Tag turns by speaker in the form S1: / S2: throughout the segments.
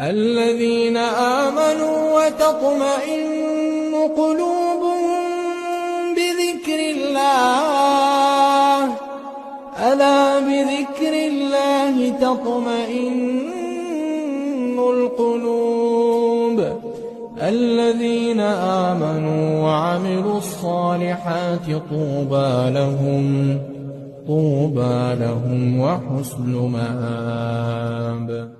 S1: الذين آمنوا وتطمئن قلوبهم بذكر الله. ألا بذكر الله تطمئن القلوب. الذين آمنوا وعملوا الصالحات طوبى لهم طوبى لهم وحسن مآب.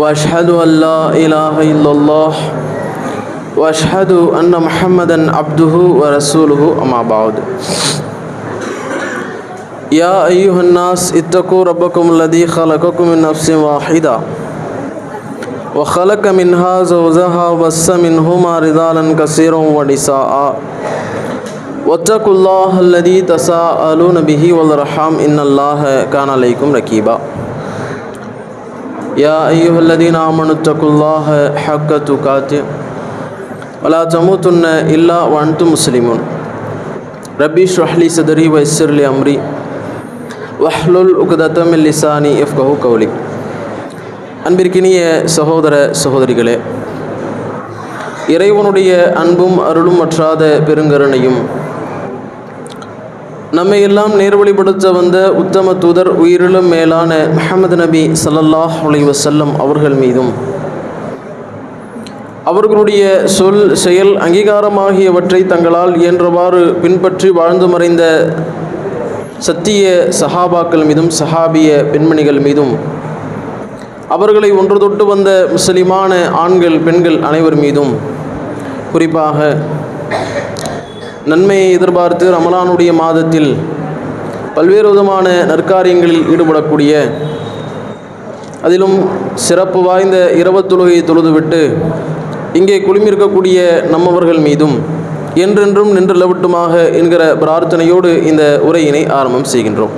S2: وأشهد أن لا إله إلا الله وأشهد أن محمدا عبده ورسوله أما بعد. يا أيها الناس اتقوا ربكم الذي خلقكم من نفس واحدة وخلق منها زوجها وبث منهما رجالا كثيرا ونساء. واتقوا الله الذي تساءلون به والأرحام إن الله كان عليكم رقيبا يا أيها الذين آمنوا اتقوا الله حق تقاته ولا تموتن إلا وأنتم مسلمون ربي اشرح لي صدري ويسر لي أمري واحلل عقدة من لساني يفقهوا قولي அன்பிற்கினிய சகோதர சகோதரிகளே இறைவனுடைய அன்பும் அருளும் மற்றாத பெருங்கருணையும் நம்மை எல்லாம் நேர்வழிப்படுத்த வந்த உத்தம தூதர் உயிரிலும் மேலான முஹம்மது நபி சல்லல்லாஹ் அலி வசல்லம் அவர்கள் மீதும். அவர்களுடைய சொல் செயல் அங்கீகாரமாகியவற்றை தங்களால் இயன்றவாறு பின்பற்றி வாழ்ந்து மறைந்த சத்திய சஹாபாக்கள் மீதும் சஹாபிய பெண்மணிகள் மீதும் அவர்களை ஒன்று தொட்டு வந்த முஸ்லிமான ஆண்கள் பெண்கள் அனைவர் மீதும். குறிப்பாக நன்மையை எதிர்பார்த்து ரமலானுடைய மாதத்தில் பல்வேறு விதமான நற்காரியங்களில் ஈடுபடக்கூடிய அதிலும் சிறப்பு வாய்ந்த இரவத்தொழுகையை தொழுதுவிட்டு இங்கே குழுமிருக்கக்கூடிய நம்மவர்கள் மீதும் என்றென்றும் நின்று லவட்டுமாக என்கிற பிரார்த்தனையோடு இந்த உரையினை ஆரம்பம் செய்கின்றோம்.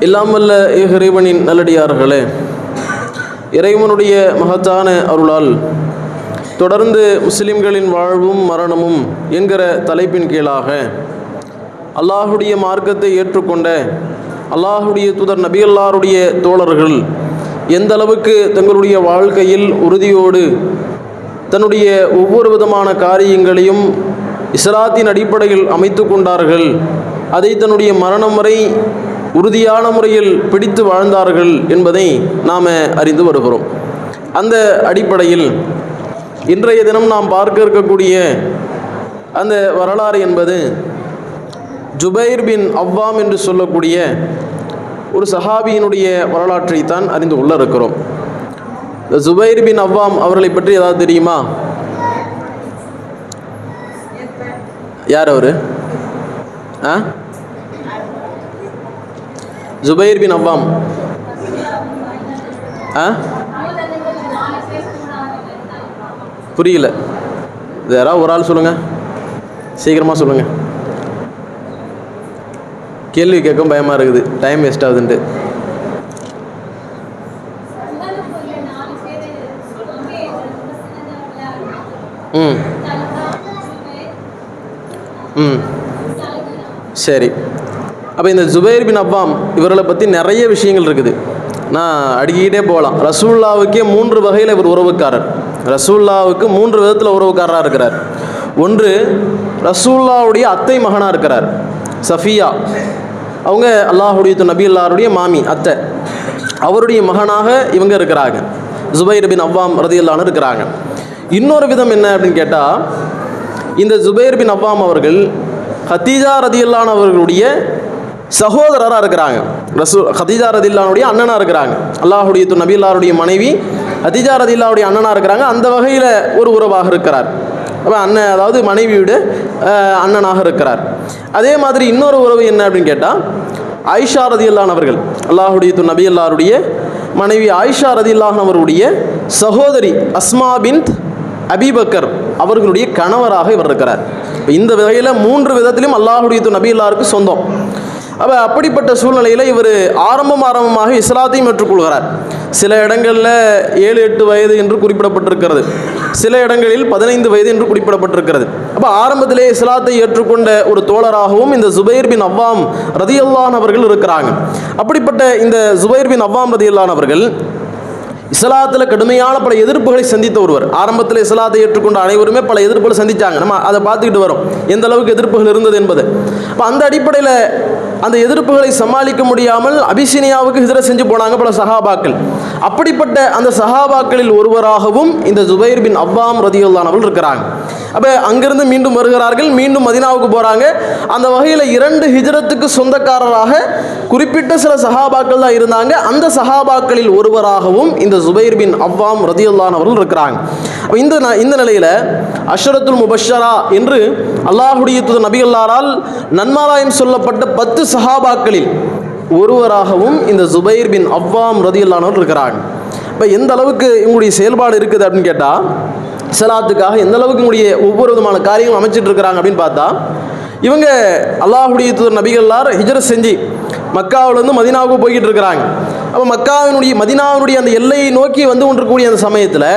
S2: எல்லாம் வல்ல இறைவனின் நல்லடியார்களே இறைவனுடைய மகத்தான அருளால் தொடர்ந்து முஸ்லிம்களின் வாழ்வும் மரணமும் என்கிற தலைப்பின் கீழாக அல்லாஹுடைய மார்க்கத்தை ஏற்றுக்கொண்ட அல்லாஹுடைய தூதர் நபியல்லாருடைய தோழர்கள் எந்த அளவுக்கு தங்களுடைய வாழ்க்கையில் உறுதியோடு தன்னுடைய ஒவ்வொரு விதமான காரியங்களையும் இஸ்லாத்தின் அடிப்படையில் அமைத்து கொண்டார்கள் அதை தன்னுடைய மரணம் வரை உறுதியான முறையில் பிடித்து வாழ்ந்தார்கள் என்பதை நாம் அறிந்து வருகிறோம். அந்த அடிப்படையில் இன்றைய தினம் நாம் பார்க்க இருக்கக்கூடிய அந்த வரலாறு என்பது ஜுபைர் பின் அவ்வாம் என்று சொல்லக்கூடிய ஒரு சஹாபியினுடைய வரலாற்றை தான் அறிந்து கொள்ள இருக்கிறோம். இந்த ஜுபைர் பின் அவ்வாம் அவர்களை பற்றி ஏதாவது தெரியுமா? யார் அவர்? ஆ? ஜுபைர் பின் அவ்வாம். ஆ? புரியல. யாராவது ஒரு ஆள் சொல்லுங்கள் சீக்கிரமாக சொல்லுங்கள் கேள்வி கேட்கும் பயமாக இருக்குது. டைம் வேஸ்ட் ஆகுதுன்ட்டு. ம். ம். சரி. அப்போ இந்த ஜுபைர் பின் அப்பாம் இவர்களை பற்றி நிறைய விஷயங்கள் இருக்குது. நான் அடுக்கிக்கிட்டே போகலாம். ரசூல்லாவுக்கே மூன்று வகையில் இவர் உறவுக்காரர். ரசூல்லாவுக்கு மூன்று விதத்தில் உறவுக்காரராக இருக்கிறார். ஒன்று ரசூல்லாவுடைய அத்தை மகனாக இருக்கிறார். சஃபியா. அவங்க அல்லாஹுடைய நபி அல்லாருடைய மாமி அத்தை. அவருடைய மகனாக இவங்க இருக்கிறாங்க. ஜுபைர் பின் அவ்வாம் ரதியல்லான்னு இருக்கிறாங்க. இன்னொரு விதம் என்ன அப்படின்னு கேட்டால் இந்த ஜுபைர் பின் அவ்வாம் அவர்கள் ஹத்தீஜா ரதியல்லான் அவர்களுடைய சகோதரராக இருக்கிறாங்க. ரசூ ஹதீஜா ரதில்லாவுடைய அண்ணனாக இருக்கிறாங்க. அல்லாஹுடைய து நபில்லாருடைய மனைவி ஹதீஜா ரதில்லாவுடைய அண்ணனாக இருக்கிறாங்க. அந்த வகையில் ஒரு உறவாக இருக்கிறார் அப்போ அண்ணன் அதாவது மனைவியோட அண்ணனாக இருக்கிறார் அதே மாதிரி இன்னொரு உறவு என்ன அப்படின்னு கேட்டால் ஆயிஷா ரதியல்லான் அவர்கள் அல்லாஹுடைய து நபி அல்லாருடைய மனைவி ஆயிஷா ரதில்லாஹன் அவருடைய சகோதரி அஸ்மா பின் அபிபக்கர் அவர்களுடைய கணவராக இவர் இருக்கிறார். இந்த வகையில் மூன்று விதத்திலும் அல்லாஹுடைய நபி நபியுல்லாருக்கு சொந்தம் அப்போ அப்படிப்பட்ட சூழ்நிலையில் இவர் ஆரம்பம் ஆரம்பமாக இஸ்லாத்தையும் ஏற்றுக்கொள்கிறார். சில இடங்களில் ஏழு எட்டு வயது என்று குறிப்பிடப்பட்டிருக்கிறது. சில இடங்களில் பதினைந்து வயது என்று குறிப்பிடப்பட்டிருக்கிறது. அப்போ ஆரம்பத்திலே இஸ்லாத்தை ஏற்றுக்கொண்ட ஒரு தோழராகவும் இந்த ஜுபைர் பின் அவ்வாம் ரதியல்லான் அவர்கள் இருக்கிறாங்க. அப்படிப்பட்ட இந்த ஜுபைர் பின் அவ்வாம் ரதியல்லான் அவர்கள் இஸ்லாத்தில் கடுமையான பல எதிர்ப்புகளை சந்தித்த ஒருவர். ஆரம்பத்தில் இஸ்லாத்தை ஏற்றுக்கொண்ட அனைவருமே பல எதிர்ப்புகளை சந்தித்தாங்க நம்ம அதை பார்த்துக்கிட்டு வரோம். எந்த அளவுக்கு எதிர்ப்புகள் இருந்தது என்பது. அப்போ அந்த அடிப்படையில் அந்த எதிர்ப்புகளை சமாளிக்க முடியாமல் அபிசினியாவுக்கு ஹிஜ்ரத் செஞ்சு போனாங்க பல சஹாபாக்கள். அப்படிப்பட்ட அந்த சஹாபாக்களில் ஒருவராகவும் இந்த ஜுபைர் பின் அவ்வாம் ரதியுல்லானவர்கள் இருக்கிறாங்க. அப்போ அங்கிருந்து மீண்டும் வருகிறார்கள் மீண்டும் மதினாவுக்கு போகிறாங்க அந்த வகையில் இரண்டு ஹிஜரத்துக்கு சொந்தக்காரராக குறிப்பிட்ட சில சஹாபாக்கள் தான் இருந்தாங்க. அந்த சஹாபாக்களில் ஒருவராகவும் இந்த ஜுபைர் பின் அவ்வாம் ரதியுல்லானவர்கள் இருக்கிறாங்க. இந்த ந- இந்த நிலையில் அஷ்ரத்துல் முபஷரா என்று அல்லாஹுடைய தூதர் நன்மாராயம் சொல்லப்பட்ட பத்து சஹாபாக்களில் ஒருவராகவும் இந்த ஜுபைர் பின் அவ்வாம் ரதியுல்லானவர் இருக்கிறாங்க. இப்போ எந்த அளவுக்கு இவங்களுடைய செயல்பாடு இருக்குது அப்படின்னு கேட்டால் சலாத்துக்காக எந்த அளவுக்கு இவங்களுடைய ஒவ்வொரு விதமான காரியங்களும் அமைச்சிட்டு இருக்கிறாங்க அப்படின்னு பார்த்தா இவங்க அல்லாஹுடைய தூர் நபிகள்லார் ஹிஜ்ரத் செஞ்சு மக்காவிலேருந்து மதினாவுக்கு போய்கிட்டு இருக்கிறாங்க. அப்போ மக்காவினுடைய மதினாவினுடைய அந்த எல்லையை நோக்கி வந்து கொண்டிருக்கக்கூடிய அந்த சமயத்தில்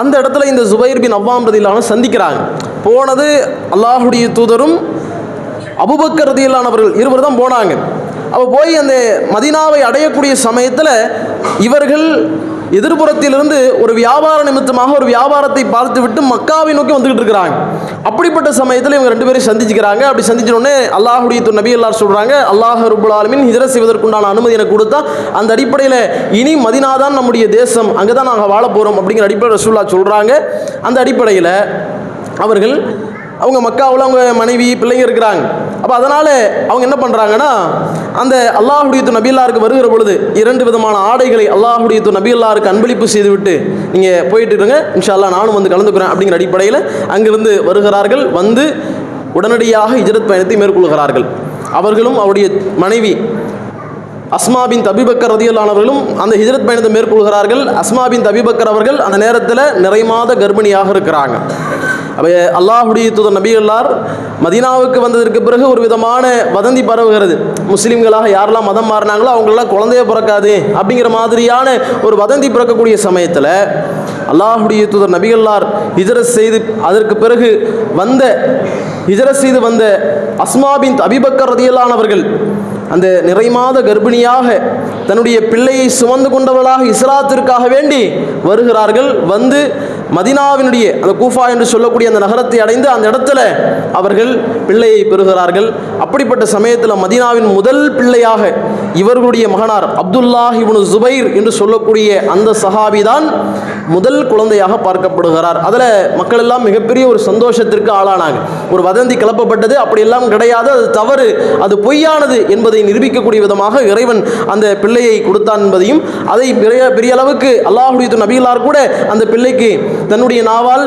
S2: அந்த இடத்துல இந்த ஜுபைர் பின் அவ்வாம் ரதியிலான சந்திக்கிறாங்க. போனது அல்லாஹுடைய தூதரும் அபுபக்கர் ரதியிலானவர்கள் இருவர் தான் போனாங்க. அப்போ போய் அந்த மதினாவை அடையக்கூடிய சமயத்தில் இவர்கள் எதிர்புறத்திலிருந்து ஒரு வியாபார நிமித்தமாக ஒரு வியாபாரத்தை பார்த்துவிட்டு மக்காவை நோக்கி வந்துகிட்டு இருக்கிறாங்க. அப்படிப்பட்ட சமயத்தில் இவங்க ரெண்டு பேரும் சந்திச்சுக்கிறாங்க. அப்படி சந்திச்சோடனே அல்லாஹுடைய நபி எல்லாரும் சொல்கிறாங்க அல்லாஹ் ரபுல் ஆலமின் ஹிஜர செய்வதற்குண்டான அனுமதி எனக்கு கொடுத்தா அந்த அடிப்படையில் இனி மதினா தான் நம்முடைய தேசம் அங்கே தான் நாங்கள் வாழ போகிறோம் அப்படிங்கிற அடிப்படையில் ரசூல்லா சொல்கிறாங்க அந்த அடிப்படையில் அவர்கள் அவங்க மக்காவில் அவங்க மனைவி பிள்ளைங்க இருக்கிறாங்க. அப்போ அதனால் அவங்க என்ன பண்ணுறாங்கன்னா அந்த அல்லாஹுடைய நபியல்லாருக்கு வருகிற பொழுது இரண்டு விதமான ஆடைகளை அல்லாஹுடைய நபியல்லாருக்கு அன்பளிப்பு செய்துவிட்டு நீங்கள் போயிட்டு இருங்க. இன்ஷா நானும் வந்து கலந்துக்கிறேன் அப்படிங்கிற அடிப்படையில் அங்கிருந்து வருகிறார்கள். வந்து உடனடியாக இஜரத் பயணத்தை மேற்கொள்கிறார்கள். அவர்களும் அவருடைய மனைவி அஸ்மாபின் தபிபக்கர் ரதியல்லானவர்களும் அந்த ஹிஜரத் பயணத்தை மேற்கொள்கிறார்கள். அஸ்மாபின் தபிபக்கர் அவர்கள் அந்த நேரத்தில் நிறைமாத கர்ப்பிணியாக இருக்கிறாங்க. அப்போ அல்லாஹுடைய தூதர் நபிகளார் மதீனாவுக்கு வந்ததற்கு பிறகு ஒரு விதமான வதந்தி பரவுகிறது. முஸ்லீம்களாக யாரெல்லாம் மதம் மாறினாங்களோ அவங்களெல்லாம் குழந்தைய பிறக்காது அப்படிங்கிற மாதிரியான ஒரு வதந்தி பிறக்கக்கூடிய சமயத்தில் அல்லாஹுடைய தூதர் நபிகளார் ஹிஜ்ரத் செய்து அதற்கு பிறகு வந்த ஹிஜ்ரத் செய்து வந்த அஸ்மாபின் அபிபக்கர் ரதியல்லானவர்கள் அந்த நிறைமாத கர்ப்பிணியாக தன்னுடைய பிள்ளையை சுமந்து கொண்டவளாக இஸ்லாத்திற்காக வேண்டி வருகிறார்கள். வந்து மதினாவினுடைய அந்த கூஃபா என்று சொல்லக்கூடிய அந்த நகரத்தை அடைந்து அந்த இடத்துல அவர்கள் பிள்ளையை பெறுகிறார்கள். அப்படிப்பட்ட சமயத்தில் மதினாவின் முதல் பிள்ளையாக இவர்களுடைய மகனார் அப்துல்லாஹ் இப்னு ஜுபைர் என்று சொல்லக்கூடிய அந்த சஹாபி தான் முதல் குழந்தையாக பார்க்கப்படுகிறார். அதில் மக்கள் எல்லாம் மிகப்பெரிய ஒரு சந்தோஷத்திற்கு ஆளானாங்க. ஒரு வதந்தி கிளப்பப்பட்டது அப்படியெல்லாம் கிடையாது. அது தவறு. அது பொய்யானது என்பதை நிரூபிக்கக்கூடிய விதமாக இறைவன் அந்த பிள்ளையை கொடுத்தான் என்பதையும் அதை பெரிய பெரிய அளவுக்கு அல்லாஹுடைய நபிகளார் கூட அந்த பிள்ளைக்கு தன்னுடைய நாவால்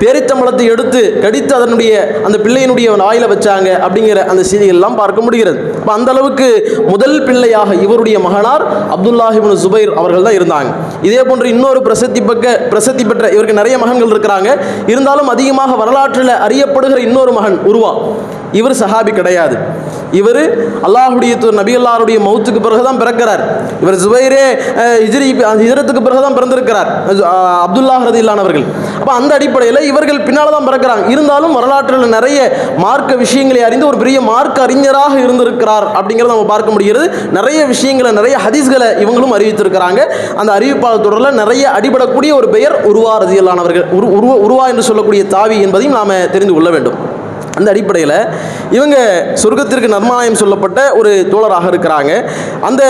S2: பேரித்தம்பளத்தை எடுத்து கடித்து அதனுடைய அந்த பிள்ளையினுடைய வாயில வச்சாங்க அப்படிங்கிற அந்த செய்திகள்லாம் பார்க்க முடிகிறது. இப்போ அந்த அளவுக்கு முதல் பிள்ளையாக இவருடைய மகனார் அப்துல்லாஹிபின் சுபைர் அவர்கள் தான் இருந்தாங்க. இதே போன்று இன்னொரு பிரசித்தி பக்க பிரசித்தி பெற்ற இவருக்கு நிறைய மகன்கள் இருக்கிறாங்க. இருந்தாலும் அதிகமாக வரலாற்றில் அறியப்படுகிற இன்னொரு மகன் உருவா. இவர் சஹாபி கிடையாது. இவர் அல்லாஹுடைய தூதர் நபி அல்லாருடைய மௌத்துக்கு பிறகு தான் பிறக்கிறார். இவர் ஜுபைரே ஹிஜ்ரி ஹிஜரத்துக்கு பிறகு தான் பிறந்திருக்கிறார் அப்துல்லாஹ் ரதி இல்லானவர்கள் அப்போ அந்த அடிப்படையில் இவர்கள் பின்னால் தான் பிறக்கிறாங்க. இருந்தாலும் வரலாற்றில் நிறைய மார்க்க விஷயங்களை அறிந்து ஒரு பெரிய மார்க்க அறிஞராக இருந்திருக்கிறார் அப்படிங்கிறத நம்ம பார்க்க முடிகிறது. நிறைய விஷயங்களை நிறைய ஹதீஸ்களை இவங்களும் அறிவித்திருக்கிறாங்க. அந்த அறிவிப்பாளர் தொடரில் நிறைய அடிபடக்கூடிய ஒரு பெயர் உருவா ரதியல்லானவர்கள் உரு உருவா என்று சொல்லக்கூடிய தாவி என்பதையும் நாம் தெரிந்து கொள்ள வேண்டும். அந்த அடிப்படையில் இவங்க சொர்க்கத்திற்கு நர்மாயம் சொல்லப்பட்ட ஒரு தோழராக இருக்கிறாங்க. அந்த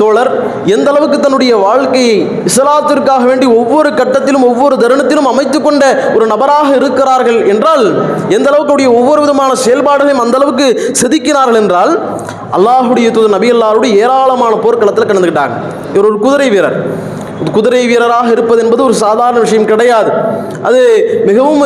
S2: தோழர் எந்த அளவுக்கு தன்னுடைய வாழ்க்கையை இஸ்லாத்திற்காக வேண்டி ஒவ்வொரு கட்டத்திலும் ஒவ்வொரு தருணத்திலும் அமைத்து கொண்ட ஒரு நபராக இருக்கிறார்கள் என்றால் எந்த அளவுக்கு ஒவ்வொரு விதமான செயல்பாடுகளையும் அந்த அளவுக்கு செதுக்கினார்கள் என்றால் அல்லாஹுடைய தூது நபி அல்லாருடைய ஏராளமான போர்க்களத்தில் கலந்துக்கிட்டாங்க இவர் ஒரு குதிரை வீரர். குதிரை வீரராக இருப்பது என்பது ஒரு சாதாரண விஷயம் கிடையாது. அது மிகவும்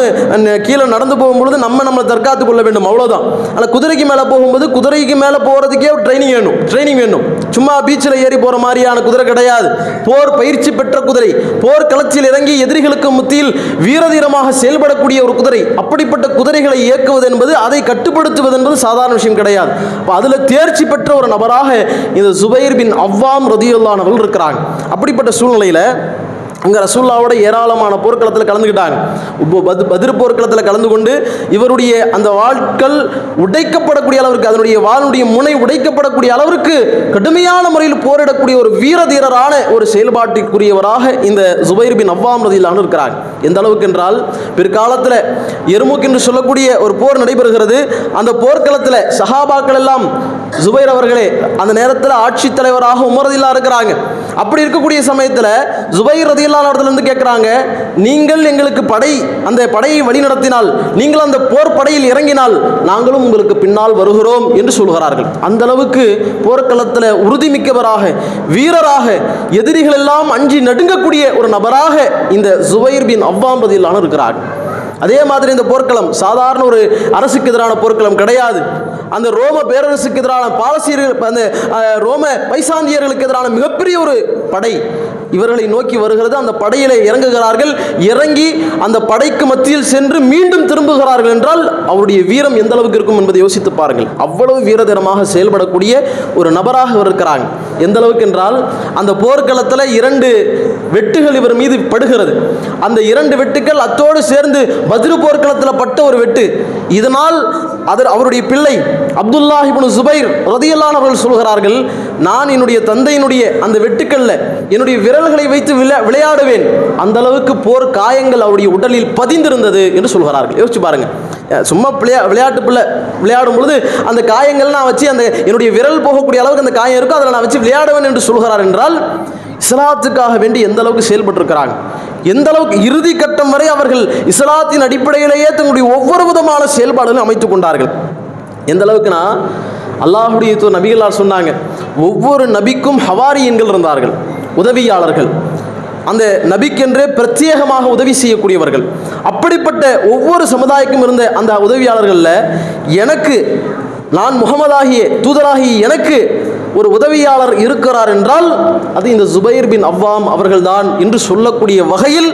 S2: கீழே நடந்து போகும்பொழுது நம்ம நம்மளை தற்காத்து கொள்ள வேண்டும். அவ்வளோதான் ஆனால் குதிரைக்கு மேலே போகும்போது குதிரைக்கு மேலே போகிறதுக்கே ட்ரைனிங் வேணும். ட்ரைனிங் வேணும். சும்மா பீச்சில் ஏறி போகிற மாதிரியான குதிரை கிடையாது. போர் பயிற்சி பெற்ற குதிரை போர் களத்தில் இறங்கி எதிரிகளுக்கு முத்தியில் வீரதீரமாக செயல்படக்கூடிய ஒரு குதிரை அப்படிப்பட்ட குதிரைகளை இயக்குவது என்பது அதை கட்டுப்படுத்துவது என்பது சாதாரண விஷயம் கிடையாது. அப்போ அதில் தேர்ச்சி பெற்ற ஒரு நபராக இந்த சுபைர் பின் அவ்வாம் ரதியுல்லானவர்கள் இருக்கிறாங்க. அப்படிப்பட்ட சூழ்நிலையில் அங்கே ரசூல்லாவோட ஏராளமான போர்க்களத்தில் கலந்துக்கிட்டாங்க இப்போ பத் பதிர் போர்க்களத்தில் கலந்து கொண்டு இவருடைய அந்த வாட்கள் உடைக்கப்படக்கூடிய அளவிற்கு அதனுடைய வாளுடைய முனை உடைக்கப்படக்கூடிய அளவிற்கு கடுமையான முறையில் போரிடக்கூடிய ஒரு வீர தீரரான ஒரு செயல்பாட்டிற்குரியவராக இந்த ஜுபைர் பின் அவ்வாம் ரதியிலான இருக்கிறாங்க எந்த அளவுக்கு என்றால் பிற்காலத்தில் எருமுக் என்று சொல்லக்கூடிய ஒரு போர் நடைபெறுகிறது. அந்த போர்க்களத்தில் சஹாபாக்கள் எல்லாம் ஜுபைர் அவர்களே அந்த நேரத்தில் ஆட்சித் தலைவராக உமரதில்லா இருக்கிறாங்க. அப்படி இருக்கக்கூடிய சமயத்தில் ஜுபைர் ரதியில்லான இடத்துலேருந்து கேட்குறாங்க நீங்கள் எங்களுக்கு படை அந்த படையை வழிநடத்தினால் நீங்கள் அந்த போர் படையில் இறங்கினால் நாங்களும் உங்களுக்கு பின்னால் வருகிறோம் என்று சொல்கிறார்கள். அந்த அளவுக்கு போர்க்களத்தில் உறுதிமிக்கவராக வீரராக எதிரிகள் எல்லாம் அஞ்சி நடுங்கக்கூடிய ஒரு நபராக இந்த ஜுபைர் பின் அவ்வாம் ரதியில்லான இருக்கிறார். அதே மாதிரி இந்த போர்க்களம் சாதாரண ஒரு அரசுக்கு எதிரான போர்க்களம் கிடையாது. அந்த ரோம பேரரசுக்கு எதிரான பாலசீர்கள் அந்த ரோம பைசாந்தியர்களுக்கு எதிரான மிகப்பெரிய ஒரு படை இவர்களை நோக்கி வருகிறது. அந்த படையிலே இறங்குகிறார்கள். இறங்கி அந்த படைக்கு மத்தியில் சென்று மீண்டும் திரும்புகிறார்கள் என்றால் அவருடைய வீரம் எந்த அளவுக்கு இருக்கும் என்பதை யோசித்து பாருங்கள். அவ்வளவு வீரதனமாக செயல்படக்கூடிய ஒரு நபராக இவர் இருக்கிறாங்க. எந்த அளவுக்கு என்றால் அந்த போர்க்களத்தில் இரண்டு வெட்டுகள் இவர் மீது படுகிறது. அந்த இரண்டு வெட்டுக்கள் அத்தோடு சேர்ந்து பத்ரு போர்க்களத்தில் பட்ட ஒரு வெட்டு. இதனால் அது அவருடைய பிள்ளை அப்துல்லாஹ் இப்னு சுபைர் ரதியல்லான் அவர்கள் சொல்கிறார்கள் நான் என்னுடைய தந்தையினுடைய அந்த வெட்டுக்கல்ல என்னுடைய விரல்களை வைத்து விளை விளையாடுவேன். அந்த அளவுக்கு போர் காயங்கள் அவருடைய உடலில் பதிந்திருந்தது என்று சொல்கிறார்கள். யோசிச்சு பாருங்கள் சும்மா விளையா விளையாட்டு பிள்ளை விளையாடும் பொழுது அந்த காயங்கள் நான் வச்சு அந்த என்னுடைய விரல் போகக்கூடிய அளவுக்கு அந்த காயம் இருக்கும் அதில் நான் வச்சு விளையாடுவேன் என்று சொல்கிறார் என்றால் இஸ்லாத்துக்காக வேண்டி எந்த அளவுக்கு செயல்பட்டிருக்கிறாங்க? எந்த அளவுக்கு இறுதி கட்டம் வரை அவர்கள் இஸ்லாத்தின் அடிப்படையிலேயே தங்களுடைய ஒவ்வொரு விதமான செயல்பாடுகளும் அமைத்துக் கொண்டார்கள். எந்த அளவுக்குனா அல்லாஹுடைய நபிகளார் சொன்னாங்க ஒவ்வொரு நபிக்கும் ஹவாரியன்கள் இருந்தார்கள் உதவியாளர்கள். அந்த நபிக்கென்றே பிரத்யேகமாக உதவி செய்யக்கூடியவர்கள். அப்படிப்பட்ட ஒவ்வொரு சமுதாயக்கும் இருந்த அந்த உதவியாளர்களில் எனக்கு நான் முகமதாகிய தூதராகிய எனக்கு ஒரு உதவியாளர் இருக்கிறார் என்றால் அது இந்த ஜுபைர் பின் அவ்வாம் அவர்கள்தான் என்று சொல்லக்கூடிய வகையில்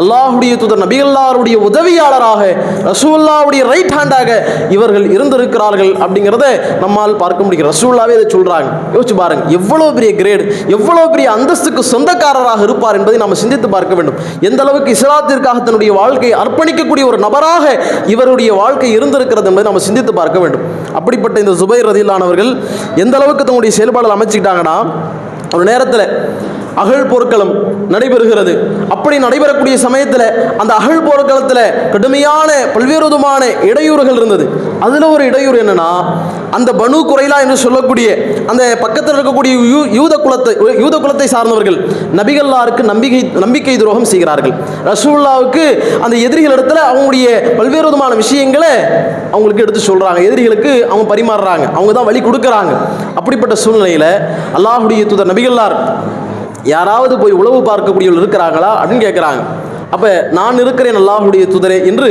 S2: அல்லாஹுடைய தூதர் நபிகல்லாருடைய உதவியாளராக ரசூல்லாவுடைய ரைட் ஹேண்டாக இவர்கள் இருந்திருக்கிறார்கள் அப்படிங்கிறத நம்மால் பார்க்க முடியும் ரசூல்லாவே இதை சொல்கிறாங்க யோசிச்சு பாருங்க. எவ்வளோ பெரிய கிரேடு எவ்வளோ பெரிய அந்தஸ்துக்கு சொந்தக்காரராக இருப்பார் என்பதை நாம் சிந்தித்து பார்க்க வேண்டும். எந்த அளவுக்கு இஸ்லாத்திற்காக தன்னுடைய வாழ்க்கையை அர்ப்பணிக்கக்கூடிய ஒரு நபராக இவருடைய வாழ்க்கை இருந்திருக்கிறது என்பதை நாம் சிந்தித்து பார்க்க வேண்டும். அப்படிப்பட்ட இந்த ஜுபைர் ரதிலானவர்கள் எந்த அளவுக்கு தன்னுடைய அவங்களுடைய செயல்பாடுகள் அமைச்சுக்கிட்டாங்கன்னா ஒரு நேரத்தில் அகழ் போர்க்களம் நடைபெறுகிறது. அப்படி நடைபெறக்கூடிய சமயத்தில் அந்த அகழ் போர்க்களத்தில் கடுமையான பல்வேறு விதமான இடையூறுகள் இருந்தது. அதில் ஒரு இடையூறு என்னென்னா அந்த பனு குறைலா என்று சொல்லக்கூடிய அந்த பக்கத்தில் இருக்கக்கூடிய யூ- யூத குலத்தை யூத குலத்தை சார்ந்தவர்கள் நபிகல்லாருக்கு நம்பிக்கை நம்பிக்கை துரோகம் செய்கிறார்கள். ரசூல்லாவுக்கு அந்த எதிரிகள் இடத்துல அவங்களுடைய பல்வேறு விதமான விஷயங்களை அவங்களுக்கு எடுத்து சொல்கிறாங்க எதிரிகளுக்கு அவங்க பரிமாறுறாங்க. அவங்க தான் வழி கொடுக்குறாங்க. அப்படிப்பட்ட சூழ்நிலையில் அல்லாஹுடைய தூதர் நபிகல்லார் யாராவது போய் உளவு பார்க்கக்கூடியவர்கள் இருக்கிறாங்களா அப்படின்னு கேட்குறாங்க அப்போ நான் இருக்கிறேன் அல்லாஹுடைய தூதரே என்று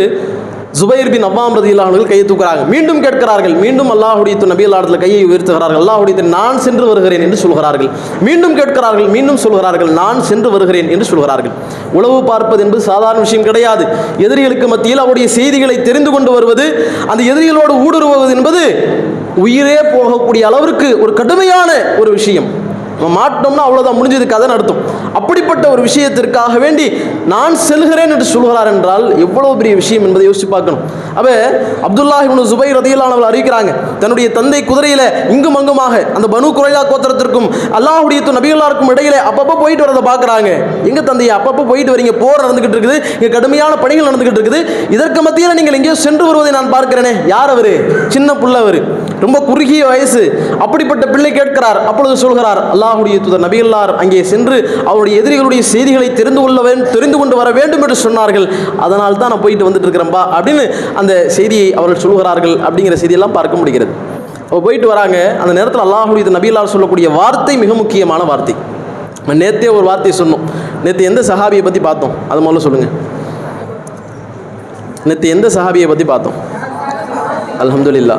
S2: ஜுபைர் பின் அவ்வாம் ரதியில்லாஹர்கள் கையை தூக்குறாங்க. மீண்டும் கேட்கிறார்கள். மீண்டும் அல்லாஹுடைய நபி அல்லாஹத்தில் கையை உயர்த்துகிறார்கள். அல்லாஹுடைய நான் சென்று வருகிறேன் என்று சொல்கிறார்கள். மீண்டும் கேட்கிறார்கள். மீண்டும் சொல்கிறார்கள். நான் சென்று வருகிறேன் என்று சொல்கிறார்கள். உளவு பார்ப்பது என்பது சாதாரண விஷயம் கிடையாது. எதிரிகளுக்கு மத்தியில் அவருடைய செய்திகளை தெரிந்து கொண்டு வருவது அந்த எதிரிகளோடு ஊடுருவது என்பது உயிரே போகக்கூடிய அளவிற்கு ஒரு கடுமையான ஒரு விஷயம். நம்ம மாட்டோம்னா அவ்வளோதான் முடிஞ்சது கதை நடத்தும் அப்படிப்பட்ட ஒரு விஷயத்திற்காக வேண்டி நான் செல்கிறேன் என்று சொல்கிறார் என்றால் எவ்வளோ பெரிய விஷயம் என்பதை யோசிச்சு பார்க்கணும். அப்போ அப்துல்லாஹி இப்னு சுபை ரதியலானவர்கள் அறிவிக்கிறாங்க தன்னுடைய தந்தை குதிரையில் இங்கும் அங்குமாக அந்த பனு குறைலா கோத்திரத்திற்கும் அல்லாஹுடைய நபிகளாருக்கும் இடையில அப்பப்போ போயிட்டு வரதை பார்க்குறாங்க. எங்கள் தந்தையை அப்பப்போ போயிட்டு வரீங்க போர் நடந்துகிட்டு இருக்குது இங்கே கடுமையான பணிகள் நடந்துகிட்டு இருக்குது இதற்கு மத்தியில் நீங்கள் எங்கேயோ சென்று வருவதை நான் பார்க்கிறேனே. யார் அவர்? சின்ன புள்ள ரொம்ப குறுகிய வயசு. அப்படிப்பட்ட பிள்ளை கேட்கிறார். அப்பொழுது சொல்கிறார் அல்லாஹுடைய தூதர் நபிகளார் அங்கே சென்று அவருடைய எதிரிகளுடைய செய்திகளை தெரிந்து கொள்ள தெரிந்து கொண்டு வர வேண்டும் என்று சொன்னார்கள். அதனால் தான் நான் போயிட்டு வந்துட்டு இருக்கிறேன்பா அப்படின்னு அந்த செய்தியை அவர்கள் சொல்கிறார்கள் அப்படிங்கிற செய்தியெல்லாம் பார்க்க முடிகிறது. அவ போயிட்டு வராங்க. அந்த நேரத்தில் அல்லாஹுடைய நபிகளார் சொல்லக்கூடிய வார்த்தை மிக முக்கியமான வார்த்தை. நேற்றே ஒரு வார்த்தையை சொன்னோம். நேற்று எந்த சஹாபியை பற்றி பார்த்தோம்? அது முதல்ல சொல்லுங்கள் நேற்று எந்த சஹாபியை பற்றி பார்த்தோம்? அலமதுல்லா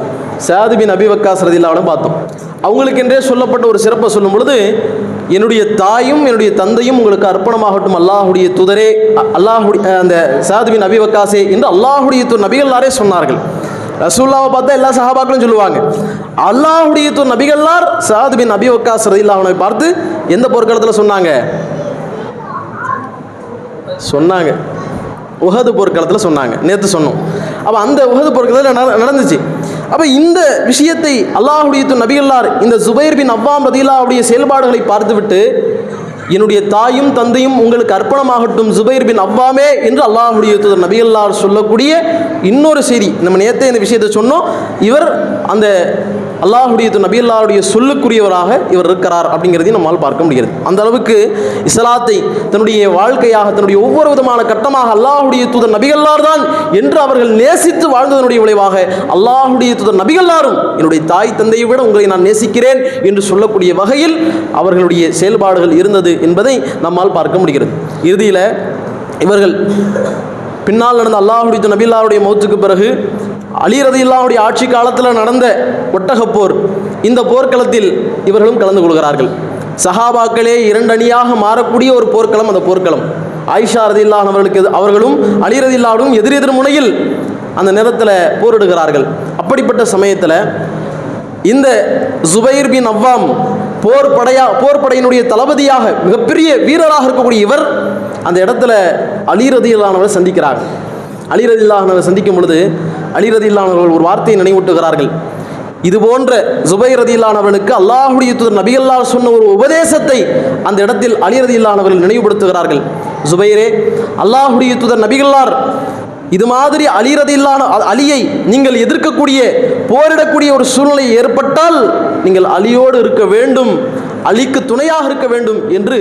S2: சாது பின் அபிவக்காஸ் ரதில்லாவோட பார்த்தோம். அவங்களுக்கென்றே சொல்லப்பட்ட ஒரு சிறப்பை சொல்லும் பொழுது என்னுடைய தாயும் என்னுடைய தந்தையும் உங்களுக்கு அர்ப்பணமாகட்டும். அல்லாஹுடைய துதரே அ- அல்லாஹுடைய அந்த சாது பின் என்று அல்லாஹுடைய து நபிகள்லாரே சொன்னார்கள். ரசூல்லாவை பார்த்தா எல்லா சஹாபாக்களும் சொல்லுவாங்க. அல்லாஹுடைய து நபிகள்லார் சாது பின் அபி ரதில்லாவனை பார்த்து எந்த போர்க்களத்தில் சொன்னாங்க? சொன்னாங்க. உகது போர்க்களத்தில் சொன்னாங்க. நேற்று சொன்னோம். அப்போ அந்த உகது போர்க்களத்தில் நடந்துச்சு. அப்போ இந்த விஷயத்தை அல்லாஹுடைய நபிகள்லார் இந்த ஜுபைர் பின் அவ்வாம் ரதிலாவுடைய செயல்பாடுகளை பார்த்துவிட்டு என்னுடைய தாயும் தந்தையும் உங்களுக்கு அர்ப்பணமாகட்டும் ஜுபைர் பின் அவ்வாமே என்று அல்லாஹுடைய தூதர் நபிகள்லார் சொல்லக்கூடிய இன்னொரு செய்தி. நம்ம நேற்றே இந்த விஷயத்தை சொன்னோம். இவர் அந்த அல்லாஹுடைய நபி நபிகளாருடைய சொல்லுக்குரியவராக இவர் இருக்கிறார் அப்படிங்கிறதையும் நம்மால் பார்க்க முடிகிறது. அந்த அளவுக்கு இஸ்லாத்தை தன்னுடைய வாழ்க்கையாக தன்னுடைய ஒவ்வொரு விதமான கட்டமாக அல்லாஹுடைய தூதர் நபிகள்லார் தான் என்று அவர்கள் நேசித்து வாழ்ந்ததனுடைய விளைவாக அல்லாஹுடைய தூதர் நபிகள்லாரும் என்னுடைய தாய் தந்தையை விட உங்களை நான் நேசிக்கிறேன் என்று சொல்லக்கூடிய வகையில் அவர்களுடைய செயல்பாடுகள் இருந்தது என்பதை நம்மால் பார்க்க முடிகிறது. இறுதியில் இவர்கள் பின்னால் நடந்த அல்லாஹுடைய தூதர் நபிகளாருடைய மௌத்துக்கு பிறகு அலி ரதியுல்லாவுடைய ஆட்சி காலத்தில் நடந்த ஒட்டகப்போர் இந்த போர்க்களத்தில் இவர்களும் கலந்து கொள்கிறார்கள். சஹாபாக்களே இரண்டணியாக மாறக்கூடிய ஒரு போர்க்களம் அந்த போர்க்களம். ஆயிஷா ரதில்லான் அவர்களுக்கு அவர்களும் அலி ரதில்லாவும் எதிரெதிர் முனையில் அந்த நேரத்தில் போரிடுகிறார்கள். அப்படிப்பட்ட சமயத்தில் இந்த ஜுபைர் பின் அவ்வாம் போர் படையா போர் படையினுடைய தளபதியாக மிகப்பெரிய வீரராக இருக்கக்கூடிய இவர் அந்த இடத்துல அலிரதியில்லானவரை சந்திக்கிறார். அலிரதில்லானவரை சந்திக்கும் பொழுது அலி ரதில்லானவர்கள் ஒரு வார்த்தையை நினைவூட்டுகிறார்கள். இது போன்ற ஜுபைர் ரதியில்லானவர்களுக்கு அல்லாஹுடைய தூதர் நபிகல்லா சொன்ன ஒரு உபதேசத்தை அந்த இடத்தில் அலி ரதியில்லானவர்கள் நினைவுபடுத்துகிறார்கள். ஜுபைரே அல்லாஹுடைய தூதர் நபிகல்லார் இது மாதிரி அலிரதில்லான அலியை நீங்கள் எதிர்க்கக்கூடிய போரிடக்கூடிய ஒரு சூழ்நிலை ஏற்பட்டால் நீங்கள் அலியோடு இருக்க வேண்டும். அலிக்கு துணையாக இருக்க வேண்டும் என்று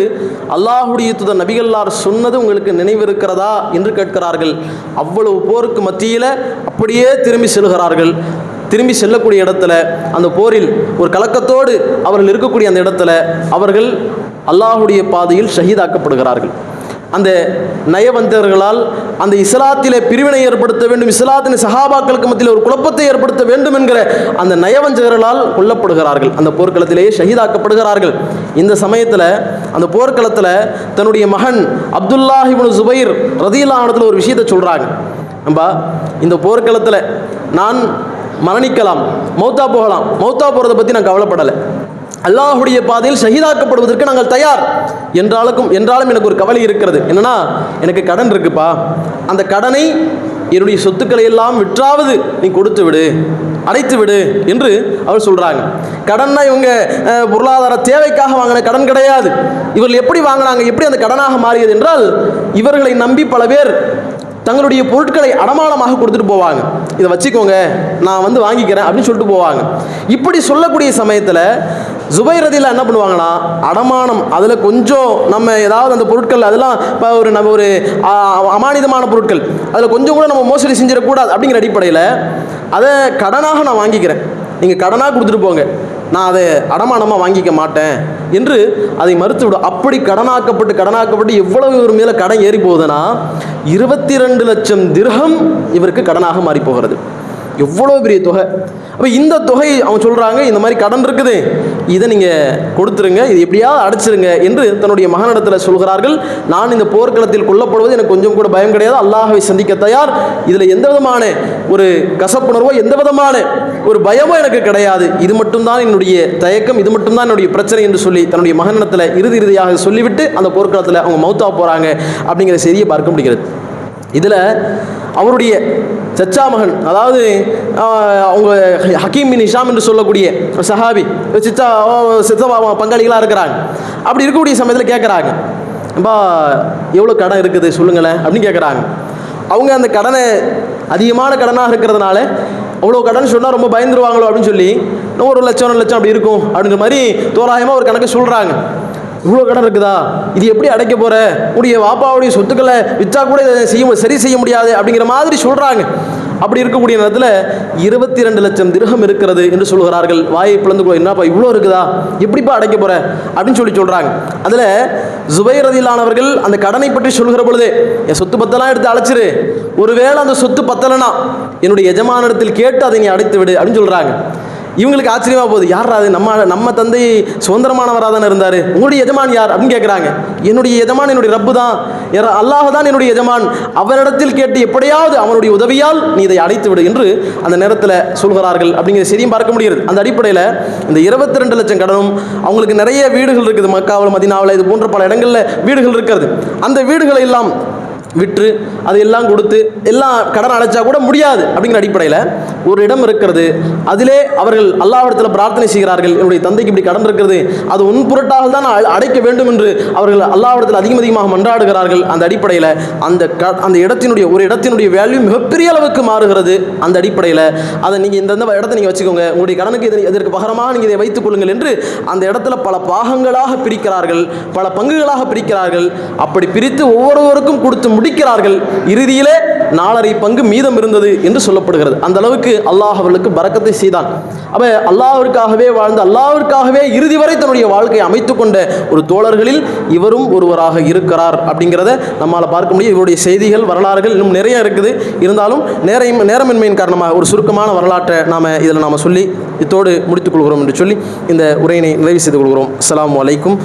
S2: அல்லாஹுடைய துதர் நபிகள்லார் சொன்னது உங்களுக்கு நினைவு இருக்கிறதா என்று கேட்கிறார்கள். அவ்வளவு போருக்கு மத்தியில் அப்படியே திரும்பி செல்கிறார்கள். திரும்பி செல்லக்கூடிய இடத்துல அந்த போரில் ஒரு கலக்கத்தோடு அவர்கள் இருக்கக்கூடிய அந்த இடத்துல அவர்கள் அல்லாஹுடைய பாதையில் ஷஹீதாக்கப்படுகிறார்கள். அந்த நயவந்தர்களால் அந்த இஸ்லாத்திலே பிரிவினை ஏற்படுத்த வேண்டும் இஸ்லாத்தின் சஹாபாக்களுக்கு மத்தியில் ஒரு குழப்பத்தை ஏற்படுத்த வேண்டும் என்கிற அந்த நயவஞ்சகர்களால் கொல்லப்படுகிறார்கள். அந்த போர்க்களத்திலேயே ஷஹீதாக்கப்படுகிறார்கள். இந்த சமயத்தில் அந்த போர்க்களத்தில் தன்னுடைய மகன் அப்துல்லாஹிபுன் சுபைர் ரதியில்லானத்தில் ஒரு விஷயத்தை சொல்கிறாங்க நம்பா இந்த போர்க்களத்தில் நான் மரணிக்கலாம் மௌத்தா போகலாம். மௌத்தா போகிறத பற்றி நான் கவலைப்படலை. அல்லாஹுடைய பாதையில் ஷஹீதாக்கப்படுவதற்கு நாங்கள் தயார். என்றாலுக்கும் என்றாலும் எனக்கு ஒரு கவலை இருக்கிறது. என்னன்னா எனக்கு கடன் இருக்குப்பா. அந்த கடனை என்னுடைய சொத்துக்களை எல்லாம் விற்றாவது நீ கொடுத்து விடு அடைத்து விடு என்று அவர் சொல்கிறாங்க கடன்னா இவங்க பொருளாதார தேவைக்காக வாங்கின கடன் கிடையாது. இவர்கள் எப்படி வாங்கினாங்க எப்படி அந்த கடனாக மாறியது என்றால் இவர்களை நம்பி பல பேர் தங்களுடைய பொருட்களை அடமானமாக கொடுத்துட்டு போவாங்க. இதை வச்சுக்கோங்க நான் வந்து வாங்கிக்கிறேன் அப்படின்னு சொல்லிட்டு போவாங்க. இப்படி சொல்லக்கூடிய சமயத்தில் ஜுபைரதியில் என்ன பண்ணுவாங்கன்னா அடமானம் அதில் கொஞ்சம் நம்ம ஏதாவது அந்த பொருட்கள் அதெல்லாம் இப்போ ஒரு நம்ம ஒரு அமானிதமான பொருட்கள் அதில் கொஞ்சம் கூட நம்ம மோசடி செஞ்சிடக்கூடாது அப்படிங்கிற அடிப்படையில் அதை கடனாக நான் வாங்கிக்கிறேன். நீங்கள் கடனாக கொடுத்துட்டு போங்க. நான் அதை அடமானமாக வாங்கிக்க மாட்டேன் என்று அதை மறுத்துவிடும் அப்படி கடனாக்கப்பட்டு கடனாக்கப்பட்டு எவ்வளவு இவர் மேலே கடன் ஏறி போகுதுன்னா இருபத்தி ரெண்டு லட்சம் திருகம் இவருக்கு கடனாக மாறி போகிறது எவ்வளோ பெரிய தொகை? அப்போ இந்த தொகை அவங்க சொல்கிறாங்க இந்த மாதிரி கடன் இருக்குது இதை நீங்கள் கொடுத்துருங்க இது எப்படியாவது அடைச்சிருங்க என்று தன்னுடைய மகனிடத்தில் சொல்கிறார்கள். நான் இந்த போர்க்களத்தில் கொல்லப்படுவது எனக்கு கொஞ்சம் கூட பயம் கிடையாது. அல்லாஹவை சந்திக்க தயார். இதில் எந்த விதமான ஒரு கசப்புணர்வோ எந்த விதமான ஒரு பயமோ எனக்கு கிடையாது. இது மட்டும்தான் என்னுடைய தயக்கம் இது மட்டும்தான் என்னுடைய பிரச்சனை என்று சொல்லி தன்னுடைய மகனிடத்தில் இறுதி இறுதியாக சொல்லிவிட்டு அந்த போர்க்களத்தில் அவங்க மௌத்தா போகிறாங்க அப்படிங்கிற செய்தியை பார்க்க முடிகிறது. இதில் அவருடைய சச்சா மகன் அதாவது அவங்க ஹக்கீம் பின் இஷாம் என்று சொல்லக்கூடிய சஹாபி சித்தா சித்தா பங்காளிகளாக இருக்கிறாங்க. அப்படி இருக்கக்கூடிய சமயத்தில் கேட்குறாங்க அப்பா எவ்வளோ கடன் இருக்குது சொல்லுங்களேன் அப்படின்னு கேட்குறாங்க அவங்க அந்த கடனை அதிகமான கடனாக இருக்கிறதுனால அவ்வளோ கடன் சொன்னால் ரொம்ப பயந்துருவாங்களோ? அப்படின்னு சொல்லி இன்னும் ஒரு லட்சம் ரெண்டு லட்சம் அப்படி இருக்கும் அப்படின்ற மாதிரி தோராயமாக ஒரு கணக்கு சொல்கிறாங்க இவ்வளோ கடன் இருக்குதா? இது எப்படி அடைக்க போற? உடைய வாப்பாவுடைய சொத்துக்களை விற்றா கூட இதை செய்ய சரி செய்ய முடியாது அப்படிங்கிற மாதிரி சொல்கிறாங்க அப்படி இருக்கக்கூடிய நேரத்தில் இருபத்தி ரெண்டு லட்சம் திருகம் இருக்கிறது என்று சொல்கிறார்கள் வாயை பிளந்து என்னப்பா இவ்வளோ இருக்குதா? எப்படிப்பா அடைக்க போற? அப்படின்னு சொல்லி சொல்றாங்க. அதில் சுபைரதியிலானவர்கள் அந்த கடனை பற்றி சொல்கிற பொழுது என் சொத்து பத்தெல்லாம் எடுத்து அழைச்சிரு. ஒருவேளை அந்த சொத்து பத்தலைனா என்னுடைய எஜமானிடத்தில் கேட்டு அதை நீ அடைத்து விடு. அப்படின்னு சொல்றாங்க. இவங்களுக்கு ஆச்சரியமா போகுது. யார் அது? நம்ம நம்ம தந்தை சுதந்திரமானவராக தானே இருந்தார்? உங்களுடைய எஜமான் யார்? அப்படின்னு கேட்குறாங்க என்னுடைய எஜமான் என்னுடைய ரப்பு தான் எர- அல்லாஹ் தான் என்னுடைய எஜமான். அவரிடத்தில் கேட்டு எப்படியாவது அவனுடைய உதவியால் நீ இதை அடைத்து விடு என்று அந்த நேரத்தில் சொல்கிறார்கள். அப்படிங்கிற செய்தியும் பார்க்க முடியுது அந்த அடிப்படையில் இந்த இருபத்தி ரெண்டு லட்சம் கடனும் அவங்களுக்கு நிறைய வீடுகள் இருக்குது. மக்காவில் மதினாவில் இது போன்ற பல இடங்களில் வீடுகள் இருக்கிறது. அந்த வீடுகளை எல்லாம் விற்று அதையெல்லாம் கொடுத்து எல்லாம் கடன் அடைச்சா கூட முடியாது அப்படிங்கிற அடிப்படையில் ஒரு இடம் இருக்கிறது. அதிலே அவர்கள் அல்லாவிடத்தில் பிரார்த்தனை செய்கிறார்கள். என்னுடைய தந்தைக்கு இப்படி கடன் இருக்கிறது. அது உன் பொருட்டாக தான் அ- அடைக்க வேண்டும் என்று அவர்கள் அல்லாவிடத்தில் அதிகம் அதிகமாக மன்றாடுகிறார்கள். அந்த அடிப்படையில் அந்த க அந்த இடத்தினுடைய ஒரு இடத்தினுடைய வேல்யூ மிகப்பெரிய அளவுக்கு மாறுகிறது அந்த அடிப்படையில். அதை நீங்கள் இந்த இடத்தை நீங்கள் வச்சுக்கோங்க. உங்களுடைய கடனுக்கு இதை இதற்கு பகரமாக நீங்கள் இதை வைத்துக் கொள்ளுங்கள் என்று அந்த இடத்துல பல பாகங்களாக பிரிக்கிறார்கள். பல பங்குகளாக பிரிக்கிறார்கள். அப்படி பிரித்து ஒவ்வொருவருக்கும் கொடுத்து முடிக்கிறார்கள் இறுதியிலே நாலரை பங்கு மீதம் இருந்தது என்று சொல்லப்படுகிறது. அந்த அளவுக்கு அல்லாஹ் அவர்களுக்கு பறக்கத்தை செய்தான். அப்ப அல்லாவிற்காகவே வாழ்ந்து அல்லாவிற்காகவே இறுதி வரை தன்னுடைய வாழ்க்கையை அமைத்துக் கொண்ட ஒரு தோழர்களில் இவரும் ஒருவராக இருக்கிறார் அப்படிங்கிறத நம்மால் பார்க்க முடியும். இவருடைய செய்திகள் வரலாறுகள் இன்னும் நிறைய இருக்குது. இருந்தாலும் நேரம் நேரமின்மையின் காரணமாக ஒரு சுருக்கமான வரலாற்றை நாம் இதில் நாம் சொல்லி இத்தோடு முடித்துக் கொள்கிறோம் என்று சொல்லி இந்த உரையினை நிறைவு செய்து கொள்கிறோம். அஸ்ஸலாமு அலைக்கும்